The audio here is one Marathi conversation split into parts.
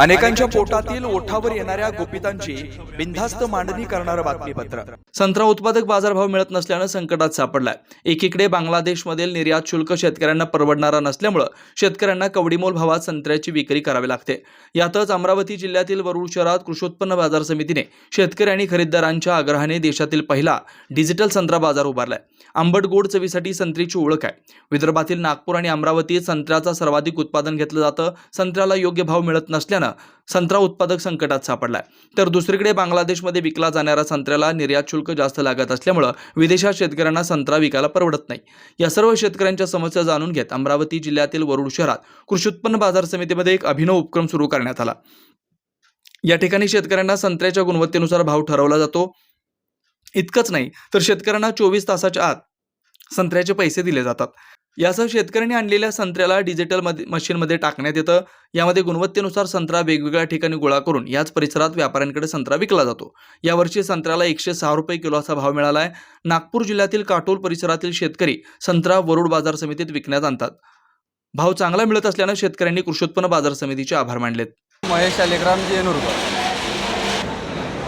अनेकांच्या पोटातील ओठावर येणाऱ्या गोपितांची बिनधास्त मांडणी करणारं बातमीपत्र. संत्रा उत्पादक बाजारभाव मिळत नसल्यानं संकटात सापडलाय. एकीकडे बांगलादेशमधील निर्यात शुल्क शेतकऱ्यांना परवडणारा नसल्यामुळं शेतकऱ्यांना कवडीमोल भावात संत्र्याची विक्री करावी लागते. यातच अमरावती जिल्ह्यातील वरुड शहरात कृषोत्पन्न बाजार समितीने शेतकरी आणि खरेदीदारांच्या आग्रहाने देशातील पहिला डिजिटल संत्रा बाजार उभारलाय. आंबट गोड चवीसाठी संत्रीची ओळख आहे. विदर्भातील नागपूर आणि अमरावतीत संत्र्याचा सर्वाधिक उत्पादन घेतलं जातं. संत्र्याला योग्य भाव मिळत नसल्यानं संत्रा उत्पादक संकटात सापडलाय. तर दुसरीकडे बांगलादेशमध्ये विकला जाणाऱ्या संत्र्याला निर्यात शुल्क जास्त लागत असल्यामुळं विदेशात शेतकऱ्यांना संत्रा विकायला परवडत नाही. या सर्व शेतकऱ्यांच्या समस्या जाणून घेत अमरावती जिल्ह्यातील वरुड शहरात कृषी उत्पन्न बाजार समितीमध्ये एक अभिनव उपक्रम सुरू करण्यात आला. या ठिकाणी शेतकऱ्यांना संत्र्याच्या गुणवत्तेनुसार भाव ठरवला जातो. इतकंच नाही तर शेतकऱ्यांना चोवीस तासाच्या आत संत्र्याचे पैसे दिले जातात. यासह शेतकऱ्यांनी आणलेल्या संत्र्याला डिजिटलमध्ये मशीनमध्ये टाकण्यात येतं. यामध्ये गुणवत्तेनुसार संत्रा वेगवेगळ्या ठिकाणी गोळा करून याच परिसरात व्यापाऱ्यांकडे संत्रा विकला जातो. यावर्षी संत्र्याला एकशे सहा रुपये किलो असा भाव मिळाला आहे नागपूर जिल्ह्यातील काटोल परिसरातील शेतकरी संत्रा वरुड बाजार समितीत विकण्यात आणतात. भाव चांगला मिळत असल्यानं शेतकऱ्यांनी कृषी उत्पन्न बाजार समितीचे आभार मानलेत. महेश अलिग्राम जेनूरकर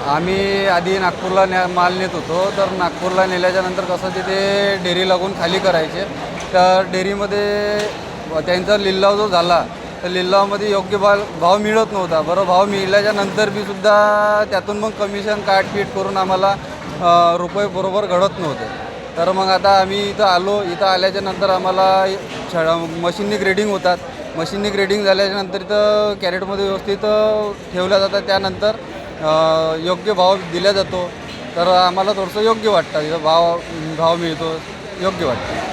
आम्ही आधी नागपूरला न्या माल नेत होतो. तर नागपूरला नेल्याच्यानंतर कसं तिथे डेअरी लागून खाली करायचे. तर डेअरीमध्ये त्यांचा लिलाव जो झाला तर लिलावामध्ये योग्य भाव भाव मिळत नव्हता. बरं भाव मिळाल्याच्या नंतर बी सुद्धा त्यातून मग कमिशन काटपीट करून आम्हाला रुपये बरोबर घडत नव्हते. तर मग आता आम्ही इथं आलो इथं आल्याच्यानंतर आम्हाला छ मशीननी ग्रेडिंग होतात. मशीननी ग्रेडिंग झाल्याच्यानंतर इथं कॅरेटमध्ये व्यवस्थित ठेवल्या जातात. त्यानंतर योग्य भाव दिला जातो. तर आम्हाला थोडंसं योग्य वाटतं. इथं भाव भाव मिळतो योग्य वाटतं.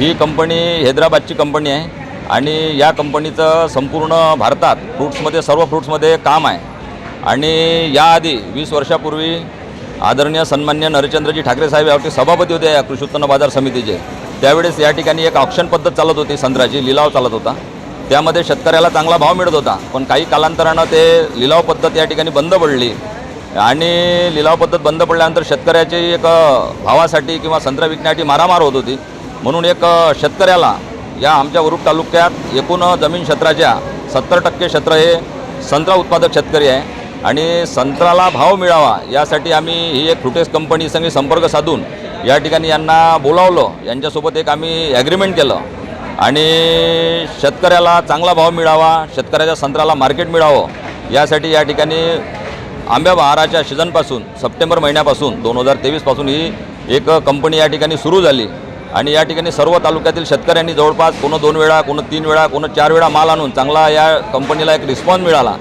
ही कंपनी हैदराबादची कंपनी आहे आणि या कंपनीचं संपूर्ण भारतात फ्रूट्समध्ये सर्व फ्रूट्समध्ये काम आहे. आणि याआधी वीस वर्षापूर्वी आदरणीय सन्मान्य नरचंद्रजी ठाकरे साहेब यावरती सभापती होते या कृषी उत्पन्न बाजार समितीचे. त्यावेळेस या ठिकाणी एक ऑप्शन पद्धत चालत होती संत्र्याची लिलाव चालत होता. त्यामध्ये शेतकऱ्याला चांगला भाव मिळत होता पण काही कालांतरानं ते लिलाव पद्धत या ठिकाणी बंद पडली. आणि लिलाव पद्धत बंद पडल्यानंतर शेतकऱ्याची एक भावासाठी किंवा संत्रा विकण्यासाठी मारामार होत होती. म्हणून एक शेतकऱ्याला या आमच्या वरुड तालुक्यात एकूण जमीन क्षेत्राच्या सत्तर टक्के क्षेत्र हे संत्रा उत्पादक शेतकरी आहे. आणि संत्र्याला भाव मिळावा यासाठी आम्ही ही एक फ्रुटेस कंपनी संगे संपर्क साधून या ठिकाणी यांना बोलावलं. यांच्यासोबत एक आम्ही ॲग्रीमेंट केलं. आणि शेतकऱ्याला चांगला भाव मिळावा शेतकऱ्याच्या संत्र्याला मार्केट मिळावं यासाठी या ठिकाणी आंब्या बहाराच्या सीझनपासून सप्टेंबर महिन्यापासून दोन हजार तेवीसपासून ही एक कंपनी या ठिकाणी सुरू झाली. आणि या ठिकाणी सर्व तालुक्यातील शेतकऱ्यांनी जवळपास कोणं दोन वेळा कोणं तीन वेळा कोणं चार वेळा माल आणून चांगला या कंपनीला एक रिस्पॉन्स मिळाला.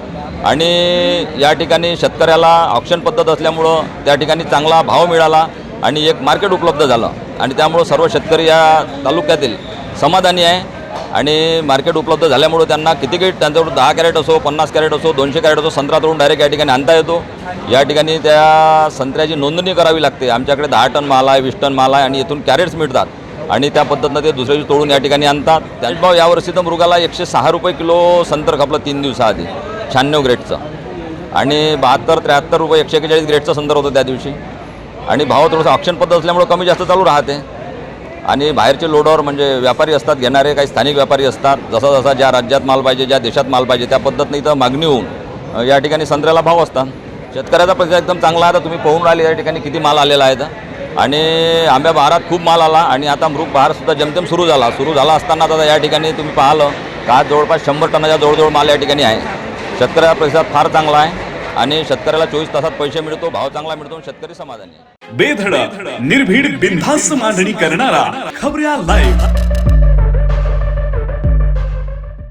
आणि या ठिकाणी शेतकऱ्याला ऑप्शन पद्धत असल्यामुळं त्या ठिकाणी चांगला भाव मिळाला आणि एक मार्केट उपलब्ध झालं. आणि त्यामुळं सर्व शेतकरी या तालुक्यातील समाधानी आहे. आणि मार्केट उपलब्ध झाल्यामुळं त्यांना किती काही त्यांच्याकडून दहा कॅरेट असो पन्नास कॅरेट असो दोनशे कॅरेट असो संत्रा तोडून डायरेक्ट या ठिकाणी आणता येतो. या ठिकाणी त्या संत्र्याची नोंदणी करावी लागते. आमच्याकडे दहा टन माल आहे वीस टन माल आहे आणि इथून कॅरेट्स मिळतात. आणि त्या पद्धतीनं ते दुसऱ्या दिवशी तोडून या ठिकाणी आणतात. त्याच भाव यावर्षी तर मृगाला एकशे सहा रुपये किलो संत्र खपलं तीन दिवसाआधी शहाण्णव ग्रेडचं आणि बहात्तर त्र्याहत्तर रुपये एकशे एक्केचाळीस ग्रेडचं संदर्भ होतं त्या दिवशी. आणि भाव थोडंसं ऑप्शन पद्धत असल्यामुळं कमी जास्त चालू राहते. आणि बाहेरचे लोडावर म्हणजे व्यापारी असतात घेणारे काही स्थानिक व्यापारी असतात. जसा जसा ज्या राज्यात माल पाहिजे ज्या देशात माल पाहिजे त्या पद्धतीने इथं मागणी होऊन या ठिकाणी संत्र्याला भाव असतात. शेतकऱ्याचा पैसा एकदम चांगला आहे. तर तुम्ही पाहून राहिले या ठिकाणी किती माल आलेला आहे तर आणि आंब्या बहारात खूप माल आला आणि आता मृग बहारसुद्धा जमतेम सुरू झाला. सुरू झाला असताना आता या ठिकाणी तुम्ही पाहिलं का आज जवळपास शंभर टनाच्या जवळजवळ माल या ठिकाणी आहे. शेतकऱ्याचा पैसा फार चांगला आहे. आणि शेतकऱ्याला चोवीस तासात पैसे मिळतो भाव चांगला मिळतो आणि शेतकरी समाधानी बेधड निर्भीड बिनधास्त मांडणी करणारा खबऱ्या लाईव्ह